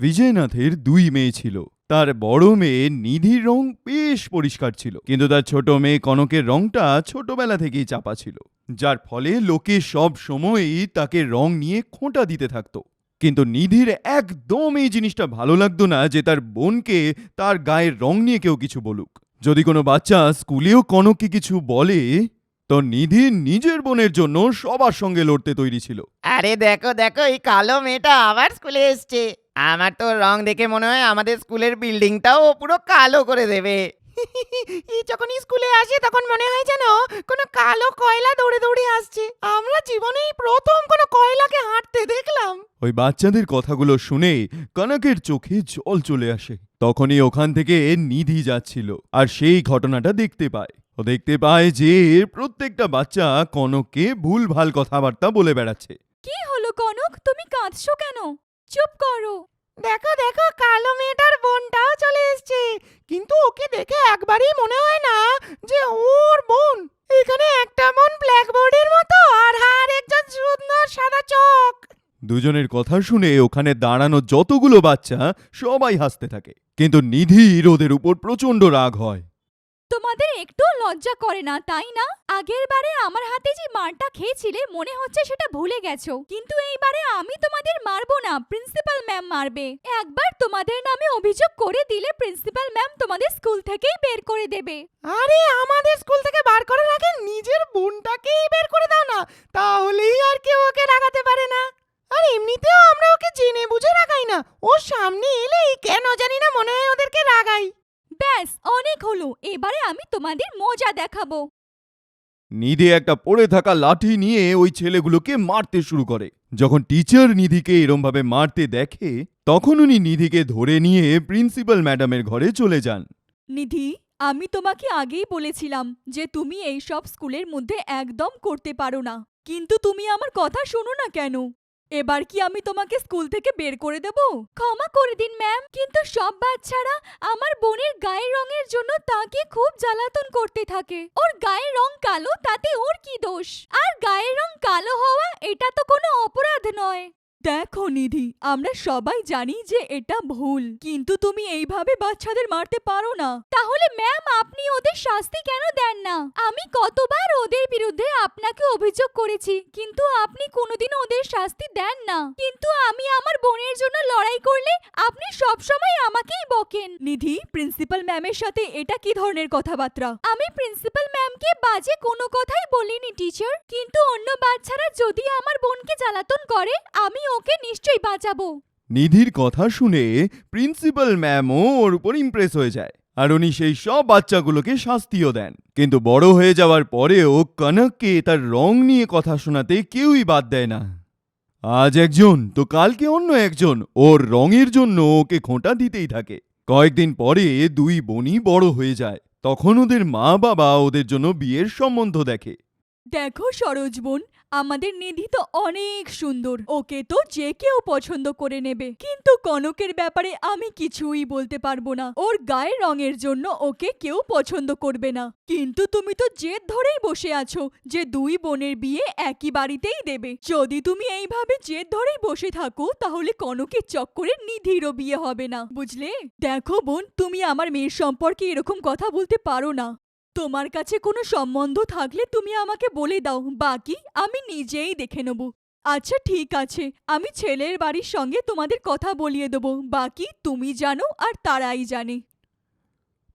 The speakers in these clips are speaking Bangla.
বিজয়নাথের দুই মেয়ে ছিল। তার বড় মেয়ে নিধির রং বেশ পরিষ্কার ছিল, কিন্তু তার ছোট মেয়ে কনকের রংটা ছোটবেলা থেকেই চাপা ছিল। যার ফলে লোকে সব সময়ই তাকে রং নিয়ে খোঁটা দিতে থাকতো। কিন্তু নিধির একদম এই জিনিসটা ভালো লাগতো না যে তার বোনকে তার গায়ের রং নিয়ে কেউ কিছু বলুক। যদি কোনো বাচ্চা স্কুলেও কনককে কিছু বলে তো নিধি নিজের বোনের জন্য সবার সঙ্গে লড়তে তৈরি ছিল। আরে দেখো দেখো এই কালো মেয়েটা আবার স্কুলে এসছে। আমার তো রং দেখে মনে হয় আমাদের স্কুলের বিল্ডিংটাও পুরো কালো করে দেবে। যখন স্কুলে আসে তখন মনে হয় যেন কোনো কালো কয়লা দৌড়ে দৌড়ে আসছে। আমরা জীবনেই প্রথম কোনো কয়লাকে হাঁটতে দেখলাম। ওই বাচ্চাদের কথাগুলো শুনে কনকের চোখে জল চলে আসে। তখনই ওখান থেকে নিধি যাচ্ছিল আর সেই ঘটনাটা দেখতে পায়। দেখতে পায় যে প্রত্যেকটা বাচ্চা কনককে ভুল ভালো কথাবার্তা বলে বেড়াচ্ছে। কি হলো কনক? তুমি কাঁদছো কেন? চুপ করো। দেখো দেখো কালো মেয়েটার বোনটাও চলে এসছে। কিন্তু ওকে দেখে একবারই মনে হয় না যে ওর বোন। এখানে একটা বোন ব্ল্যাকবোর্ডের মতো আর আর একজন সুন্দর সাদা চোখ। দুজনের কথা শুনে ওখানে দাঁড়ানো যতগুলো বাচ্চা সবাই হাসতে থাকে। কিন্তু নিধির ওদের উপর প্রচণ্ড রাগ হয়। তোমাদের একটু লজ্জা করে না, তাই না? আগের বারে আমার হাতে যে মারটা খেয়েছিলে, মনে হচ্ছে সেটা ভুলে গেছো। কিন্তু এইবারে আমি তোমাদের মারবো না, প্রিন্সিপাল ম্যাম মারবে। একবার তোমাদের নামে অভিযোগ করে দিলে প্রিন্সিপাল ম্যাম তোমাদের স্কুল থেকেই বের করে দেবে। আরে, আমাদের স্কুল থেকে বার করার আগে নিজের বোনটাকেই বের করে দাও না, তাহলেই আর কেউ ওকে রাগাতে পারে না। আর এমনিতেও আমরা ওকে জেনে বুঝে রাখাই না ওর সামনে এলেই কেন জানি না মনে হয় ওদেরকে রাগাই। ব্যাস অনেক হলো। এবারে আমি তোমাদের মজা দেখাবো। নিধি একটা পড়ে থাকা লাঠি নিয়ে ওই ছেলেগুলোকে মারতে শুরু করে। যখন টিচার নিধিকে এরমভাবে মারতে দেখে তখন উনি নিধিকে ধরে নিয়ে প্রিন্সিপাল ম্যাডামের ঘরে চলে যান। নিধি আমি তোমাকে আগেই বলেছিলাম যে তুমি এই সব স্কুলের মধ্যে একদম করতে পারো না। কিন্তু তুমি আমার কথা শোনো না কেন? এবার কি আমি তোমাকে স্কুল থেকে বের করে দেব? ক্ষমা করে দিন, ম্যাম। কিন্তু সব বাচ্চারা আমার বোনের গায়ের রঙের জন্য তাকে খুব জ্বালাতন করতে থাকে। ওর গায়ের রং কালো, তাতে ওর কি দোষ? আর গায়ের রং কালো হওয়া, এটা তো কোনো অপরাধ নয়। দেখো নিধি আমরা সবাই জানি যে এটা ভুল। কিন্তু তুমি এইভাবে বাচ্চাদের মারতে পারো না। তাহলে ম্যাম আপনি ওদের শাস্তি কেন দেন না? আমি কতবার ওদের বিরুদ্ধে আপনাকে অভিযোগ করেছি কিন্তু আপনি কোনোদিন ওদের শাস্তি দেন না। কিন্তু আমি আমার বোনের জন্য লড়াই করলে আপনি সব সময় আমাকেই বকেন। নিধি প্রিন্সিপাল ম্যামের সাথে এটা কি ধরনের কথাবার্তা? আমি প্রিন্সিপাল ম্যামকে বাজে কোনো কথাই বলিনি টিচার কিন্তু অন্য বাচ্চারা যদি আমার বোনকে জ্বালাতন করে আমি ওকে নিশ্চয়ই বাঁচাবো। নিধির কথা শুনে প্রিন্সিপাল ম্যামও ওর উপর ইমপ্রেস হয়ে যায় আর উনি সেই সব বাচ্চাগুলোকে শাস্তিও দেন। কিন্তু বড় হয়ে যাওয়ার পরেও কনককে তার রং নিয়ে কথা শোনাতে কেউই বাদ দেয় না। আজ একজন তো কালকে অন্য একজন ওর রঙের জন্য ওকে খোঁটা দিতেই থাকে। কয়েকদিন পরে দুই বোনই বড় হয়ে যায়। তখন ওদের মা বাবা ওদের জন্য বিয়ের সম্বন্ধ দেখে। দেখো সরোজ বোন আমাদের নিধি তো অনেক সুন্দর। ওকে তো যে কেউ পছন্দ করে নেবে। কিন্তু কনকের ব্যাপারে আমি কিছুই বলতে পারব না। ওর গায়ের রঙের জন্য ওকে কেউ পছন্দ করবে না। কিন্তু তুমি তো জেদ ধরেই বসে আছো যে দুই বোনের বিয়ে একই বাড়িতেই দেবে। যদি তুমি এইভাবে জেদ ধরেই বসে থাকো, তাহলে কনকের চক্করে নিধিরও বিয়ে হবে না। বুঝলে? দেখো বোন, তুমি আমার মেয়ের সম্পর্কে এরকম কথা বলতে পারো না। তোমার কাছে কোনো সম্বন্ধ থাকলে তুমি আমাকে বলে দাও বাকি আমি নিজেই দেখে নেব। আচ্ছা ঠিক আছে আমি ছেলের বাড়ির সঙ্গে তোমাদের কথা বলিয়ে দেবো বাকি তুমি জানো আর তারাই জানে।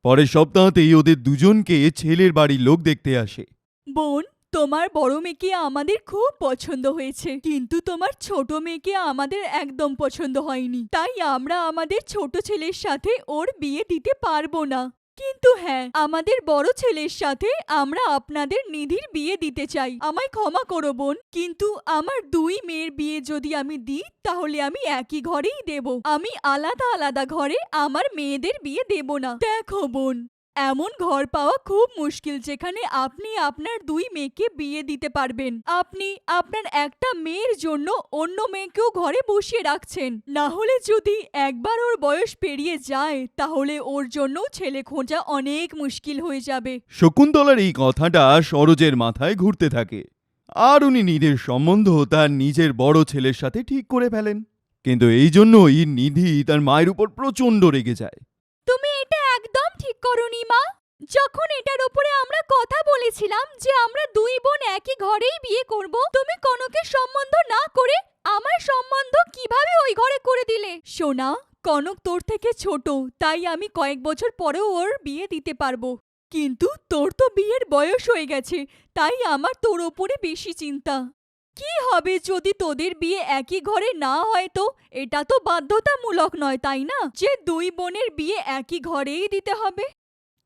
পরের সপ্তাহতেই ওদের দুজনকে ছেলের বাড়ির লোক দেখতে আসে। বোন তোমার বড় মেয়েকে আমাদের খুব পছন্দ হয়েছে কিন্তু তোমার ছোট মেয়েকে আমাদের একদম পছন্দ হয়নি। তাই আমরা আমাদের ছোট ছেলের সাথে ওর বিয়ে দিতে পারব না। কিন্তু হ্যাঁ আমাদের বড় ছেলের সাথে আমরা আপনাদের নিধির বিয়ে দিতে চাই। আমায় ক্ষমা করো বোন। কিন্তু আমার দুই মেয়ের বিয়ে যদি আমি দিই, তাহলে আমি একই ঘরেই দেব। আমি আলাদা আলাদা ঘরে আমার মেয়েদের বিয়ে দেব না। দেখো বোন। এমন ঘর পাওয়া খুব মুশকিল যেখানে আপনি আপনার দুই মেয়েকে বিয়ে দিতে পারবেন। আপনি আপনার একটা মেয়ের জন্য অন্য মেয়েকেও ঘরে বসিয়ে রাখছেন। না হলে যদি একবার ওর বয়স পেরিয়ে যায়, তাহলে ওর জন্য ছেলে খোঁজা অনেক মুশকিল হয়ে যাবে। শকুন্তলার এই কথাটা সরোজের মাথায় ঘুরতে থাকে। আর উনি নিধির সম্বন্ধ তার নিজের বড় ছেলের সাথে ঠিক করে ফেলেন। কিন্তু এই জন্যই নিধি তার মায়ের উপর প্রচণ্ড রেগে যায়। ঠিক করনি মা, যখন এটার উপরে আমরা কথা বলেছিলাম যে আমরা দুই বোন একই ঘরেই বিয়ে করব, তুমি কনকের সম্বন্ধ না করে আমার সম্বন্ধ কীভাবে ওই ঘরে করে দিলে? সোনা, কনক তোর থেকে ছোট, তাই আমি কয়েক বছর পরেও ওর বিয়ে দিতে পারব। কিন্তু তোর তো বিয়ের বয়স হয়ে গেছে, তাই আমার তোর ওপরে বেশি চিন্তা। কি হবে যদি তোদের বিয়ে একই ঘরে না হয় তো? এটা তো বাধ্যতামূলক নয়, তাই না? যে দুই বোনের বিয়ে একই ঘরেই দিতে হবে।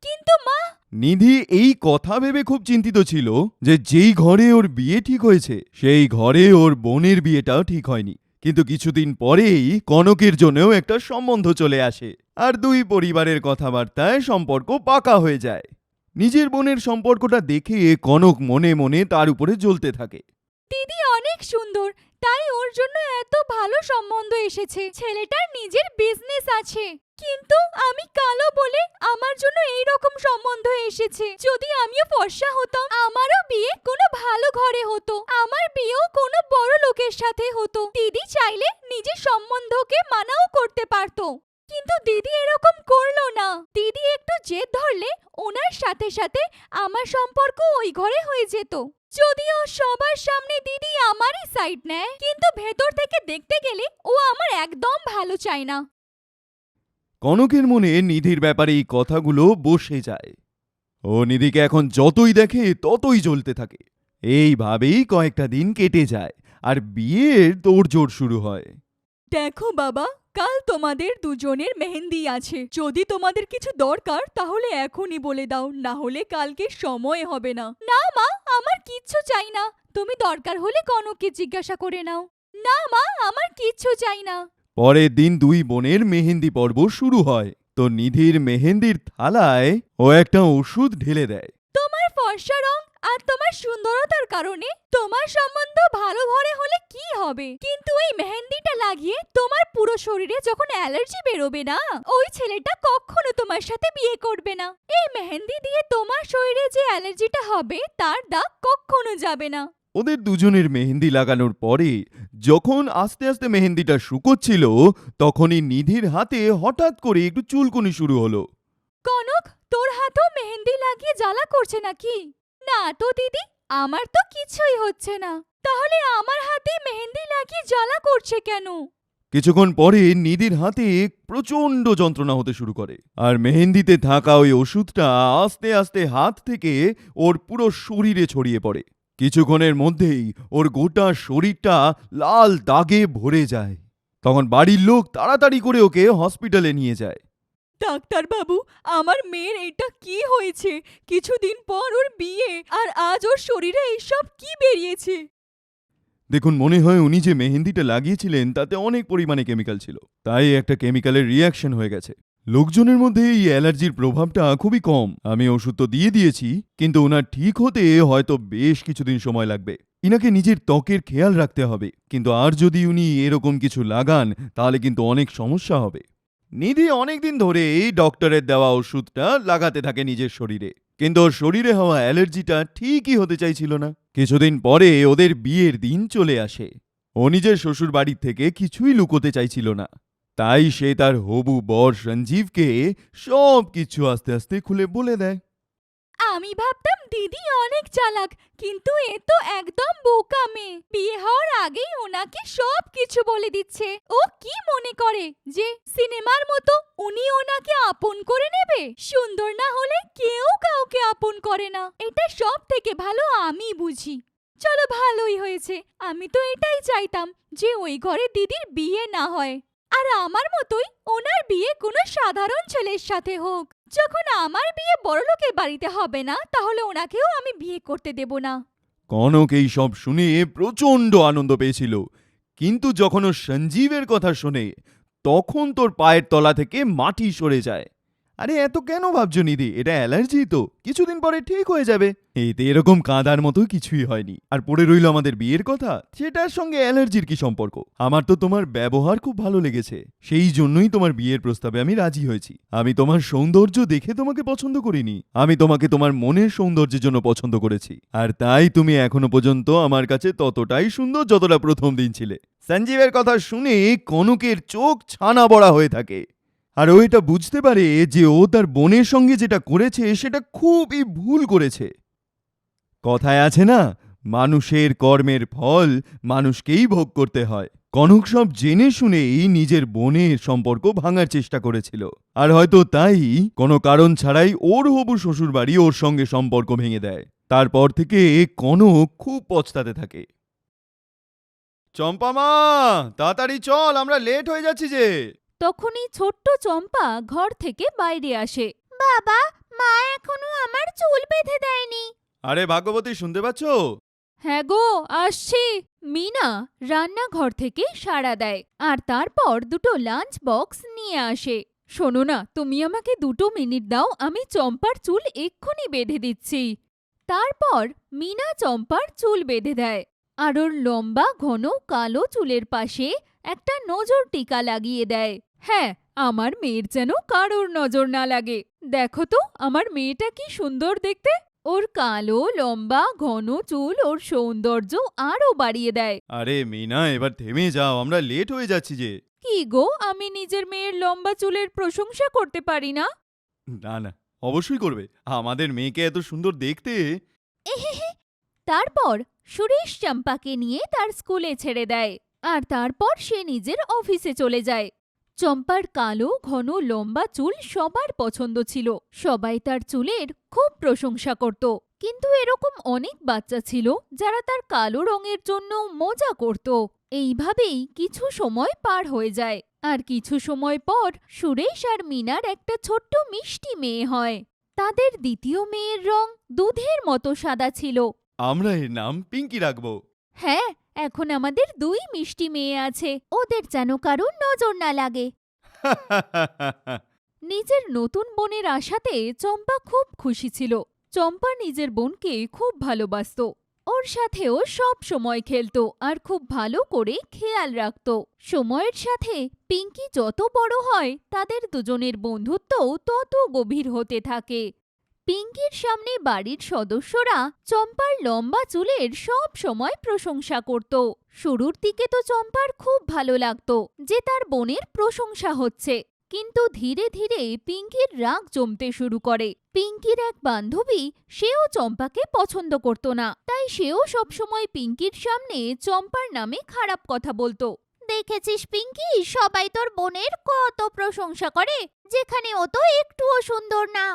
কিন্তু মা! নিধি এই কথা ভেবে খুব চিন্তিত ছিল যে যেই ঘরে ওর বিয়ে ঠিক হয়েছে, সেই ঘরে ওর বোনের বিয়েটাও ঠিক হয়নি। কিন্তু কিছুদিন পরেই কনকের জন্যও একটা সম্বন্ধ চলে আসে আর দুই পরিবারের কথাবার্তায় সম্পর্ক পাকা হয়ে যায়। নিজের বোনের সম্পর্কটা দেখে কনক মনে মনে তার উপরে জ্বলতে থাকে। দিদি অনেক সুন্দর, তাই ওর জন্য এত ভালো সম্বন্ধ এসেছে। ছেলেটার নিজের বিজনেস আছে, কিন্তু আমি কালো বলে আমার জন্য এই রকম সম্বন্ধ এসেছে। যদি আমিও ফর্সা হতাম, আমারও বিয়ে কোনো ভালো ঘরে হতো, আমার বিয়েও কোনো বড় লোকের সাথে হতো। দিদি চাইলে নিজের সম্বন্ধকে মানাও করতে পারতো, কিন্তু দিদি এরকম করল না। দিদি একটু জেদ ধরলে ওনার সাথে সাথে আমার সম্পর্ক ওই ঘরে হয়ে যেত। যদিও সবার সামনে দিদি আমারই সাইড নেয় কিন্তু ভেতর থেকে দেখতে গেলে ও আমার একদম ভালো চায় না। কনকের মনে নিধির ব্যাপারে এই কথাগুলো বসে যায়। ও নিধিকে এখন যতই দেখে ততই জ্বলতে থাকে। এইভাবেই কয়েকটা দিন কেটে যায় আর বিয়ের তোড়জোড় শুরু হয়। দেখো বাবা কাল তোমাদের দুজনের মেহেন্দি আছে। যদি তোমাদের কিছু দরকার তাহলে এখনই বলে দাও না হলে কালকে সময় হবে না। না মা আমার কিচ্ছু চাই না। তুমি দরকার হলে কনককে জিজ্ঞাসা করে নাও। না মা আমার কিচ্ছু চাই না। পরের দিন দুই বোনের মেহেন্দি পর্ব শুরু হয়। তো নিধির মেহেন্দির থালায় ও একটা ওষুধ ঢেলে দেয়। তোমার ফর্সা রং আর তোমার সুন্দরতার কারণে তোমার সম্বন্ধ ভালো ঘরে হলে কি হবে? কিন্তু এই মেহেন্দিটা লাগিয়ে তোমার পুরো শরীরে যখন অ্যালার্জি বেরোবে না ওই ছেলেটা কখনো তোমার সাথে বিয়ে করবে না। এই মেহেন্দি দিয়ে তোমার শরীরে যে অ্যালার্জিটা হবে তার দাগ কখনো যাবে না। ওদের দুজনের মেহেন্দি লাগানোর পরে যখন আস্তে আস্তে মেহেন্দিটা শুকোচ্ছিল তখনই নিধির হাতে হঠাৎ করে একটু চুলকুনি শুরু হলো। কনক তোর হাতেও মেহেন্দি লাগিয়ে জ্বালা করছে নাকি? না তো, দিদি, আমার তো কিছুই হচ্ছে না। তাহলে আমার হাতে মেহেন্দি লাগিয়ে জ্বালা করছে কেন? কিছুক্ষণ পরে নিধির হাতে প্রচণ্ড যন্ত্রণা হতে শুরু করে। আর মেহেন্দিতে থাকা ওই ওষুধটা আস্তে আস্তে হাত থেকে ওর পুরো শরীরে ছড়িয়ে পড়ে। কিছুক্ষণের মধ্যেই ওর গোটা শরীরটা লাল দাগে ভরে যায়। তখন বাড়ির লোক তাড়াতাড়ি করে ওকে হসপিটালে নিয়ে যায়। ডাক্তার বাবু আমার মেয়ের এটা কি হয়েছে? কিছুদিন পর ওর বিয়ে, আর আজ ওর শরীরে এইসব কি বেরিয়েছে? দেখুন, মনে হয় উনি যে মেহেন্দিটা লাগিয়েছিলেন, তাতে অনেক পরিমাণে কেমিক্যাল ছিল। তাই একটা কেমিক্যালের রিয়াকশন হয়ে গেছে। লোকজনের মধ্যে এই অ্যালার্জির প্রভাবটা খুবই কম। আমি ওষুধ তো দিয়ে দিয়েছি, কিন্তু ওনার ঠিক হতে হয়তো বেশ কিছুদিন সময় লাগবে। ইনাকে নিজের ত্বকের খেয়াল রাখতে হবে, কিন্তু আর যদি উনি এরকম কিছু লাগান, তাহলে কিন্তু অনেক সমস্যা হবে। নিধি অনেকদিন ধরে এই ডক্টরের দেওয়া ওষুধটা লাগাতে থাকে নিজের শরীরে। কিন্তু ওর শরীরে হওয়া অ্যালার্জিটা ঠিকই হতে চাইছিল না। কিছুদিন পরে ওদের বিয়ের দিন চলে আসে। ও নিজের শ্বশুর বাড়ির থেকে কিছুই লুকোতে চাইছিল না। তাই সে তার হবু বর সঞ্জীবকে সব কিছু আস্তে আস্তে খুলে বলে দেয়। আমি ভাবতাম দিদি অনেক চালাক, কিন্তু এ তো একদম বোকা মেয়ে। বিয়ে হওয়ার আগেই ওনাকে সব কিছু বলে দিচ্ছে। ও কি মনে করে যে সিনেমার মতো উনি ওনাকে আপন করে নেবে? সুন্দর না হলে কেউ কাউকে আপন করে না। এটা সব থেকে ভালো আমি বুঝি। চলো ভালোই হয়েছে। আমি তো এটাই চাইতাম যে ওই ঘরে দিদির বিয়ে না হয়। আর আমার মতোই ওনার বিয়ে কোনো সাধারণ ছেলের সাথে হোক। যখন আমার বিয়ে বড়লোকের বাড়িতে হবে না, তাহলে ওনাকেও আমি বিয়ে করতে দেব না। কনক এই সব শুনে প্রচণ্ড আনন্দ পেয়েছিল। কিন্তু যখন ও সঞ্জীবের কথা শোনে, তখন তোর পায়ের তলা থেকে মাটি সরে যায়। আরে এত কেন ভাবছ নিধি? এটা অ্যালার্জি তো। কিছুদিন পরে ঠিক হয়ে যাবে। এতে এরকম কাঁদার মতো কিছুই হয়নি। আর পড়ে রইল আমাদের বিয়ের কথা, সেটার সঙ্গে অ্যালার্জির কি সম্পর্ক? আমার তো তোমার ব্যবহার খুব ভালো লেগেছে। সেই জন্যই তোমার বিয়ের প্রস্তাবে আমি রাজি হয়েছি। আমি তোমার সৌন্দর্য দেখে তোমাকে পছন্দ করিনি। আমি তোমাকে তোমার মনের সৌন্দর্যের জন্য পছন্দ করেছি। আর তাই তুমি এখনও পর্যন্ত আমার কাছে ততটাই সুন্দর যতটা প্রথম দিন ছিলে। সঞ্জীবের কথা শুনে কনকের চোখ ছানা বড়া হয়ে থাকে। আর ও এটা বুঝতে পারে যে ও তার বোনের সঙ্গে যেটা করেছে সেটা খুবই ভুল করেছে। কথায় আছে না, মানুষের কর্মের ফল মানুষকেই ভোগ করতে হয়। কনক সব জেনে শুনেই নিজের বোনের সম্পর্ক ভাঙার চেষ্টা করেছিল। আর হয়তো তাই কোনো কারণ ছাড়াই ওর হবু শ্বশুরবাড়ি ওর সঙ্গে সম্পর্ক ভেঙে দেয়। তারপর থেকে কনক খুব পচতাতে থাকে। চম্পা মা, তাড়াতাড়ি চল, আমরা লেট হয়ে যাচ্ছি যে। তখনই ছোট্ট চম্পা ঘর থেকে বাইরে আসে। বাবা মা এখনও আমার চুল বেঁধে দেয়নি। আরে ভাগ্যবতী শুনতে পাচ্ছ? হ্যাঁ গো আসছি। মিনা রান্নাঘর থেকে সাড়া দেয় আর তারপর দুটো লাঞ্চ বক্স নিয়ে আসে। শোনো না তুমি আমাকে দুটো মিনিট দাও আমি চম্পার চুল এক্ষুনি বেঁধে দিচ্ছি। তারপর মিনা চম্পার চুল বেঁধে দেয় আর ওর লম্বা ঘন কালো চুলের পাশে একটা নজর টিকা লাগিয়ে দেয়। হ্যাঁ আমার মেয়ের যেন কারোর নজর না লাগে। দেখো তো আমার মেয়েটা কি সুন্দর দেখতে। ওর কালো লম্বা ঘন চুল ওর সৌন্দর্য আরও বাড়িয়ে দেয়। আরে মিনা এবার থেমে যাও আমরা লেট হয়ে যাচ্ছি যে। কি গো আমি নিজের মেয়ের লম্বা চুলের প্রশংসা করতে পারি না? না না অবশ্যই করবে। আমাদের মেয়েকে এত সুন্দর দেখতে। তারপর সুরেশ চম্পাকে নিয়ে তার স্কুলে ছেড়ে দেয়। আর তারপর সে নিজের অফিসে চলে যায়। চম্পার কালো ঘন লম্বা চুল সবার পছন্দ ছিল। সবাই তার চুলের খুব প্রশংসা করত। কিন্তু এরকম অনেক বাচ্চা ছিল যারা তার কালো রঙের জন্য মজা করত। এইভাবেই কিছু সময় পার হয়ে যায়। আর কিছু সময় পর সুরেশ আর মিনার একটা ছোট্ট মিষ্টি মেয়ে হয়। তাদের দ্বিতীয় মেয়ের রং দুধের মতো সাদা ছিল। আমরা এর নাম পিঙ্কি রাখব। হ্যাঁ এখন আমাদের দুই মিষ্টি মেয়ে আছে ওদের যেন কারোর নজর না লাগে। নিজের নতুন বোনের আশাতে চম্পা খুব খুশি ছিল। চম্পা নিজের বোনকে খুব ভালোবাসত। ওর সাথেও সব সময় খেলতো আর খুব ভালো করে খেয়াল রাখত। সময়ের সাথে পিঙ্কি যত বড় হয় তাদের দুজনের বন্ধুত্বও তত গভীর হতে থাকে। পিঙ্কির সামনে বাড়ির সদস্যরা চম্পার লম্বা চুলের সব সময় প্রশংসা করত। শুরুর দিকে তো চম্পার খুব ভালো লাগতো যে তার বোনের প্রশংসা হচ্ছে। কিন্তু ধীরে ধীরে পিঙ্কির রাগ জমতে শুরু করে। পিঙ্কির এক বান্ধবী সেও চম্পাকে পছন্দ করত না। তাই সেও সবসময় পিঙ্কির সামনে চম্পার নামে খারাপ কথা বলতো। দেখেছিস পিঙ্কি সবাই তোর বোনের কত প্রশংসা করে, যেখানে ও তো একটুও সুন্দর না।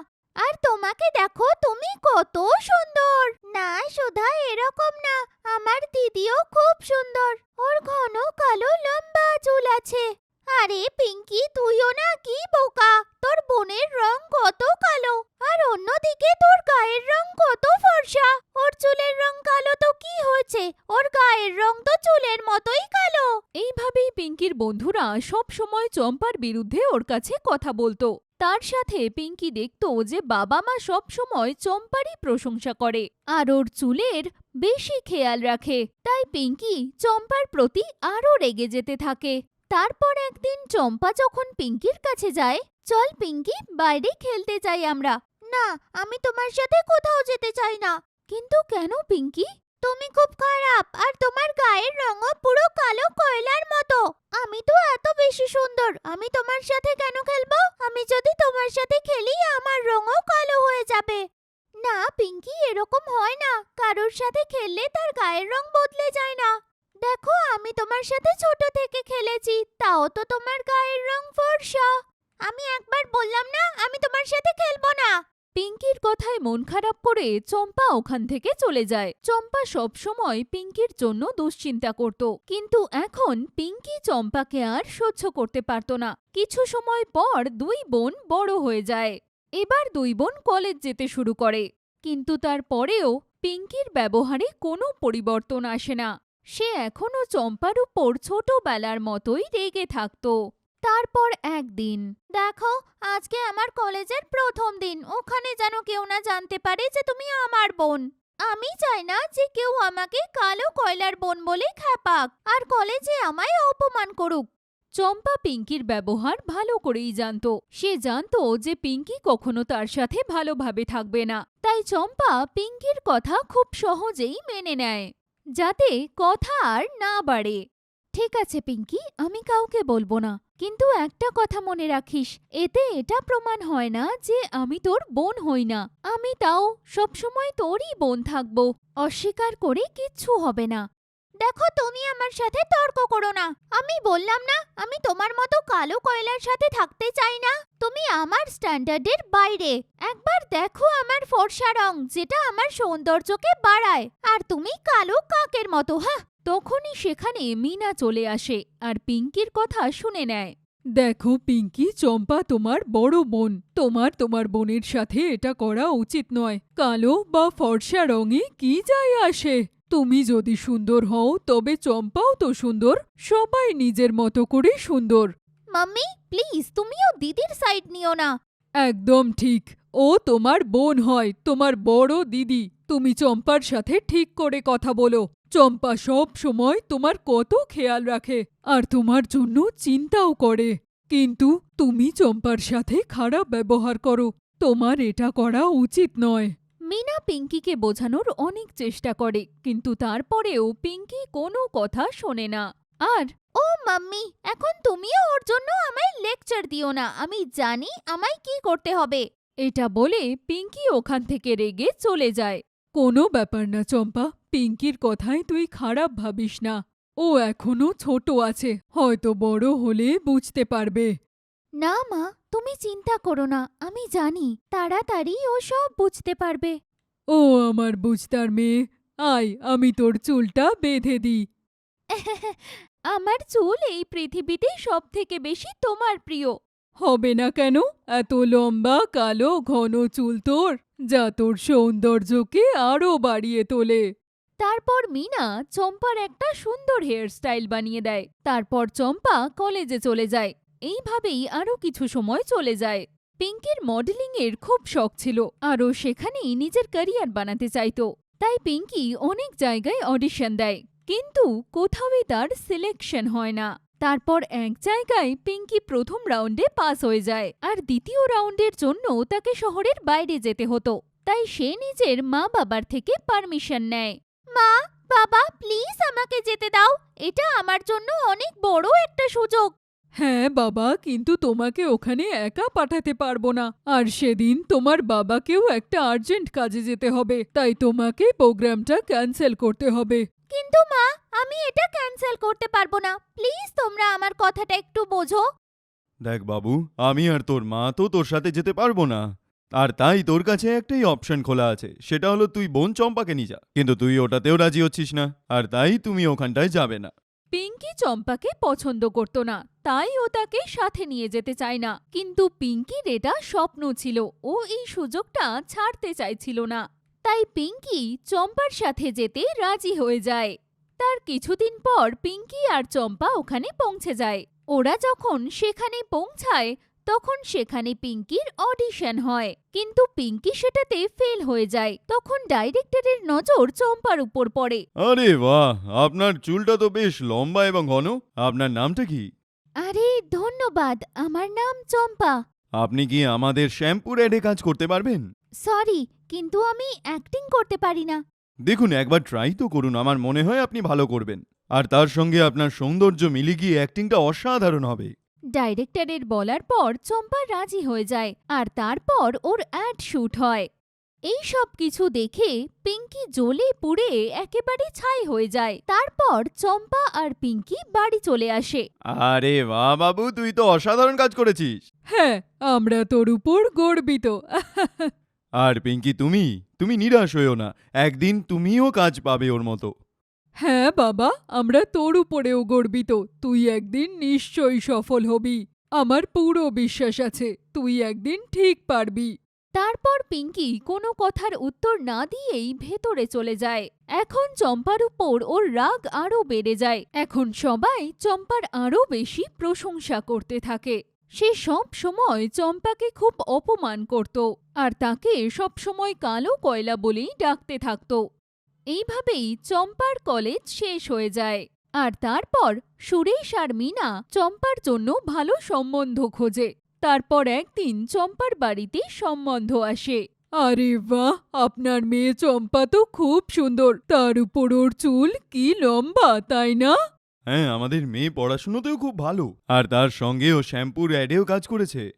আর তোমাকে দেখো, তুমি কত সুন্দর। না, সুধা, এরকম না। আমার দিদিও খুব সুন্দর। ওর ঘন কালো লম্বা চুল আছে। আরে, পিঙ্কি, তুইও না কি বোকা? তোর বোনের রং কত কালো। আর অন্যদিকে তোর গায়ের রং কত ফর্সা। ওর চুলের রং কালো তো কি হয়েছে? ওর গায়ের রং তো চুলের মতোই কালো। এইভাবেই পিঙ্কির বন্ধুরা সব সময় চম্পার বিরুদ্ধে ওর কাছে কথা বলতো। তার সাথে পিঙ্কি দেখত যে বাবা মা সবসময় চম্পারই প্রশংসা করে আর ওর চুলের বেশি খেয়াল রাখে। তাই পিঙ্কি চম্পার প্রতি আরও রেগে যেতে থাকে। তারপর একদিন চম্পা যখন পিঙ্কির কাছে যায়, চল পিঙ্কি, বাইরে খেলতে চাই আমরা। না, আমি তোমার সাথে কোথাও যেতে চাই না। কিন্তু কেন পিঙ্কি? তুমি খুব খারাপ, আর তোমার গায়ের রঙও পুরো কালো কয়লার মতো। আমি তো এত বেশি সুন্দর, আমি তোমার সাথে কেন খেলব? আমি যদি তোমার সাথে খেলি, আমার রঙও কালো হয়ে যাবে। না, পিঙ্কি, এরকম হয় না। কারোর সাথে খেললে তার গায়ের রং বদলে যায় না। দেখো, আমি তোমার সাথে ছোট থেকে খেলেছি, তাও তো তোমার গায়ের রং ফর্সা। আমি একবার বললাম না, আমি তোমার সাথে খেলব না। পিঙ্কির কথায় মন খারাপ করে চম্পা ওখান থেকে চলে যায়। চম্পা সব সময় পিঙ্কির জন্য দুশ্চিন্তা করত। কিন্তু এখন পিঙ্কি চম্পাকে আর সহ্য করতে পারত না। কিছু সময় পর দুই বোন বড় হয়ে যায়। এবার দুই বোন কলেজ যেতে শুরু করে। কিন্তু তার পরেও পিঙ্কির ব্যবহারে কোনো পরিবর্তন আসে না। সে এখনও চম্পার উপর ছোটবেলার মতোই রেগে থাকত। তারপর একদিন, দেখো, আজকে আমার কলেজের প্রথম দিন, ওখানে যেন কেউ না জানতে পারে যে তুমি আমার বোন। আমি চাই না যে কেউ আমাকে কালো কয়লার বোন বলে খ্যাপাক, আর কলেজে আমায় অপমান করুক। চম্পা পিঙ্কির ব্যবহার ভালো করেই জানত। সে জানত যে পিঙ্কি কখনো তার সাথে ভালোভাবে থাকবে না। তাই চম্পা পিঙ্কির কথা খুব সহজেই মেনে নেয়, যাতে কথা আর না বাড়ে। ঠিক আছে পিঙ্কি, আমি কাউকে বলব না। কিন্তু একটা কথা মনে রাখিস, এতে এটা প্রমাণ হয় না যে আমি তোর বোন হই না। আমি তাও সবসময় তোরই বোন থাকব, অস্বীকার করে কিচ্ছু হবে না। দেখো, তুমি আমার সাথে তর্ক করো না। আমি বললাম না, আমি তোমার মতো কালো কয়লার সাথে থাকতে চাই না। তুমি আমার স্ট্যান্ডার্ডের বাইরে। একবার দেখো আমার ফর্সা রং, যেটা আমার সৌন্দর্যকে বাড়ায়। আর তুমি কালো কাকের মতো হ্যাঁ তখনই সেখানে মিনা চলে আসে আর পিঙ্কির কথা শুনে নেয়। দেখো পিঙ্কি চম্পা তোমার বড় বোন। তোমার তোমার বোনের সাথে এটা করা উচিত নয়। কালো বা ফর্সা রঙে কি যায় আসে? তুমি যদি সুন্দর হও তবে চম্পাও তো সুন্দর। সবাই নিজের মতো করে সুন্দর। মাম্মি প্লিজ তুমিও দিদির সাইড নিও না। একদম ঠিক। ও তোমার বোন হয়, তোমার বড় দিদি। তুমি চম্পার সাথে ঠিক করে কথা বলো। চম্পা সব সময় তোমার কত খেয়াল রাখে আর তোমার জন্য চিন্তাও করে। কিন্তু তুমি চম্পার সাথে খারাপ ব্যবহার করো। তোমার এটা করা উচিত নয়। মিনা পিঙ্কিকে বোঝানোর অনেক চেষ্টা করে, কিন্তু তারপরেও পিঙ্কি কোনো কথা শোনে না। আর, ও মাম্মি, এখন তুমিও ওর জন্য আমায় লেকচার দিও না। আমি জানি আমায় কি করতে হবে। এটা বলে পিঙ্কি ওখান থেকে রেগে চলে যায়। কোনো ব্যাপার না চম্পা পিঙ্কির কথায় তুই খারাপ ভাবিস না। ও এখনও ছোট আছে হয়তো বড় হলে বুঝতে পারবে। না মা তুমি চিন্তা করো না আমি জানি তাড়াতাড়ি ও সব বুঝতে পারবে। ও আমার বুঝতার মেয়ে আয় আমি তোর চুলটা বেঁধে দিই। আমার চুল এই পৃথিবীতে সব থেকে বেশি তোমার প্রিয়। হবে না কেন? এত লম্বা, কালো, ঘন চুল তোর, যা তোর সৌন্দর্যকে আরও বাড়িয়ে তোলে। তারপর মিনা চম্পার একটা সুন্দর হেয়ারস্টাইল বানিয়ে দেয়। তারপর চম্পা কলেজে চলে যায়। এইভাবেই আরও কিছু সময় চলে যায়। পিঙ্কির মডেলিং এর খুব শখ ছিল। আরও সেখানেই নিজের ক্যারিয়ার বানাতে চাইতো। তাই পিঙ্কি অনেক জায়গায় অডিশন দেয়। কিন্তু কোথাওই তার সিলেকশন হয় না। তারপর এক জায়গায় পিঙ্কি প্রথম রাউন্ডে পাস হয়ে যায় আর দ্বিতীয় রাউন্ডের জন্য তাকে শহরের বাইরে যেতে হতো। তাই সে নিজের মা বাবার থেকে পারমিশন নেয়। মা, বাবা, প্লিজ আমাকে যেতে দাও। এটা আমার জন্য অনেক বড় একটা সুযোগ। হ্যাঁ বাবা, কিন্তু তোমাকে ওখানে একা পাঠাতে পারব না। আর সেদিন তোমার বাবাকেও একটা আর্জেন্ট কাজে যেতে হবে। তাই তোমাকে প্রোগ্রামটা ক্যান্সেল করতে হবে। কিন্তু মা আমি এটা ক্যান্সেল করতে পারব না। প্লিজ তোমরা আমার কথাটা একটু বোঝো। দেখ বাবু আমি আর তোর মা তো তোর সাথে যেতে পারব না। আর তাই তোর কাছে একটাই অপশন খোলা আছে সেটা হলো তুই বোন চম্পাকে নিয়ে যা। কিন্তু তুই ওটাতেও রাজি হচ্ছিস না আর তাই তুমি ওখানটায় যাবে না। পিঙ্কি চম্পাকে পছন্দ করত না তাই ও তাকে সাথে নিয়ে যেতে চায় না। কিন্তু পিঙ্কির এটা স্বপ্ন ছিল ও এই সুযোগটা ছাড়তে চাইছিল না। তাই পিঙ্কি চম্পার সাথে যেতে রাজি হয়ে যায়। তার কিছুদিন পর পিঙ্কি আর চম্পা ওখানে পৌঁছে যায়। ওরা যখন সেখানে পৌঁছায় তখন সেখানে পিঙ্কির অডিশন হয়। কিন্তু পিঙ্কি সেটাতে ফেল হয়ে যায়। তখন ডাইরেক্টরের নজর চম্পার উপর পড়ে। আরে বাহ! আপনার চুলটা তো বেশ লম্বা এবং ঘন। আপনার নামটা কি? আরে ধন্যবাদ। আমার নাম চম্পা। আপনি কি আমাদের শ্যাম্পুর অ্যাডে কাজ করতে পারবেন? সরি কিন্তু আমি অ্যাক্টিং করতে পারি না। দেখুন একবার ট্রাই তো করুন। আমার মনে হয় আপনি ভালো করবেন। আর তার সঙ্গে আপনার সৌন্দর্য মিলে গিয়ে অ্যাক্টিংটা অসাধারণ হবে। ডাইরেক্টরের বলার পর চম্পা রাজি হয়ে যায় আর তারপর ওর অ্যাড শুট হয়। এই সব কিছু দেখে পিঙ্কি জ্বলে পুড়ে একেবারে ছাই হয়ে যায়। তারপর চম্পা আর পিঙ্কি বাড়ি চলে আসে। আরে বাহ বাবু তুই তো অসাধারণ কাজ করেছিস। হ্যাঁ আমরা তোর উপর গর্বিত। আর পিঙ্কি তুমি তুমি নিরাশ হইও না। একদিন তুমিও কাজ পাবে ওর মতো। হ্যাঁ বাবা আমরা তোর উপরেও গর্বিত। তুই একদিন নিশ্চয়ই সফল হবি। আমার পুরো বিশ্বাস আছে তুই একদিন ঠিক পারবি। তারপর পিঙ্কি কোনো কথার উত্তর না দিয়েই ভেতরে চলে যায়। এখন চম্পার উপর ওর রাগ আরও বেড়ে যায়। এখন সবাই চম্পার আরও বেশি প্রশংসা করতে থাকে। সে সব সময় চম্পাকে খুব অপমান করত আর তাকে সব সময় কালো কয়লা বলেই ডাকতে থাকত। এইভাবেই চম্পার কলেজ শেষ হয়ে যায় আর তারপর সুরেশ আর মিনা চম্পার জন্য ভালো সম্বন্ধ খোঁজে। তারপর একদিন চম্পার বাড়িতে সম্বন্ধ আসে। আরে বাহ! আপনার মেয়ে চম্পা তো খুব সুন্দর। তার উপর ওর চুল কি লম্বা, তাই না? হ্যাঁ আমাদের মেয়ে পড়াশুনোতেও খুব ভালো। আর তার সঙ্গে ও শ্যাম্পুর অ্যাডেও কাজ করেছে।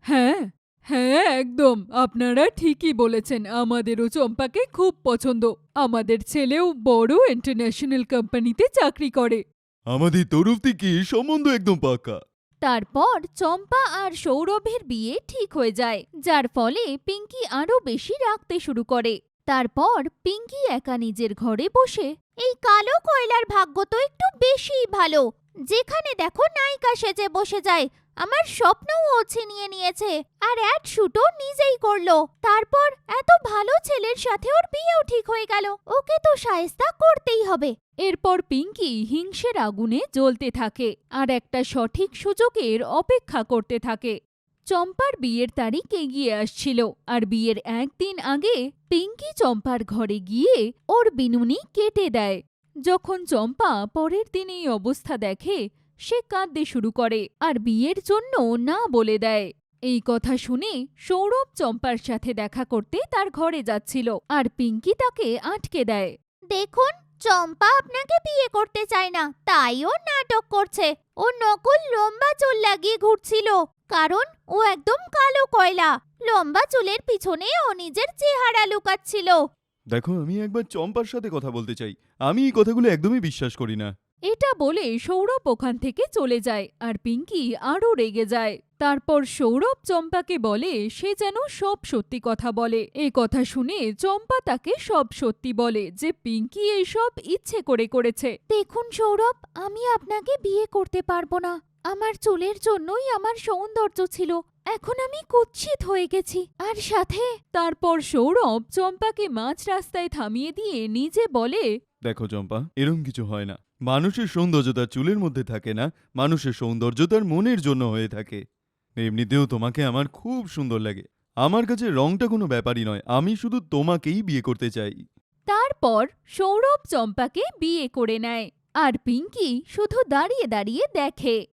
হ্যাঁ হ্যাঁ একদম। আপনারা ঠিকই বলেছেন আমাদেরও চম্পাকে খুব পছন্দ। আমাদের ছেলেও বড় ইন্টারন্যাশনাল কোম্পানিতে চাকরি করে। আমাদের তরফ থেকে সম্বন্ধ একদম পাকা। তারপর চম্পা আর সৌরভের বিয়ে ঠিক হয়ে যায় যার ফলে পিঙ্কি আরও বেশি রাখতে শুরু করে। তারপর পিঙ্কি একা নিজের ঘরে বসে, এই কালো কয়লার ভাগ্য তো একটু বেশিই ভালো। যেখানে দেখো নায়িকা সেজে বসে যায়, আমার স্বপ্নও ও ছিনিয়ে নিয়েছে। আর অ্যাড শুটও নিজেই করল। তারপর এত ভালো ছেলের সাথে ওর বিয়েও ঠিক হয়ে গেল। ওকে তো সায়স্তা করতেই হবে। এরপর পিঙ্কি হিংসের আগুনে জ্বলতে থাকে আর একটা সঠিক সুযোগের অপেক্ষা করতে থাকে। চম্পার বিয়ের তারিখ এগিয়ে আসছিল, আর বিয়ের একদিন আগে পিঙ্কি চম্পার ঘরে গিয়ে ওর বিনুনি কেটে দেয়। যখন চম্পা পরের দিন এই অবস্থা দেখে, সে কাঁদতে শুরু করে, আর বিয়ের জন্য না বলে দেয়। এই কথা শুনে সৌরভ চম্পার সাথে দেখা করতে তার ঘরে যাচ্ছিল, আর পিঙ্কি তাকে আটকে দেয়। দেখুন, চম্পা আপনাকে বিয়ে করতে চায় না, তাই ও নাটক করছে। ও নকল লম্বা চুল লাগিয়ে ঘুরছিল। কারণ ও একদম কালো কয়লা। লম্বা চুলের পিছনে ও নিজের চেহারা লুকাচ্ছিল। দেখো আমি একবার চম্পার সাথে কথা বলতে চাই। আমি এই কথাগুলো একদমই বিশ্বাস করি না। এটা বলে সৌরভ ওখান থেকে চলে যায় আর পিঙ্কি আরও রেগে যায়। তারপর সৌরভ চম্পাকে বলে সে যেন সব সত্যি কথা বলে। এ কথা শুনে চম্পা তাকে সব সত্যি বলে যে পিঙ্কি এইসব ইচ্ছে করে করেছে। দেখুন সৌরভ আমি আপনাকে বিয়ে করতে পারব না। আমার চুলের জন্যই আমার সৌন্দর্য ছিল। এখন আমি কুৎসিত হয়ে গেছি। আর সাথে তারপর সৌরভ চম্পাকে মাঝ রাস্তায় থামিয়ে দিয়ে নিজে বলে দেখো চম্পা এরম কিছু হয় না। মানুষের সৌন্দর্য তার চুলের মধ্যে থাকে না মানুষের সৌন্দর্য তার মনের জন্য হয়ে থাকে। এমনিতেও তোমাকে আমার খুব সুন্দর লাগে। আমার কাছে রংটা কোনো ব্যাপারই নয় আমি শুধু তোমাকেই বিয়ে করতে চাই। তারপর সৌরভ চম্পাকে বিয়ে করে নেয়। আর পিঙ্কি শুধু দাঁড়িয়ে দাঁড়িয়ে দেখে।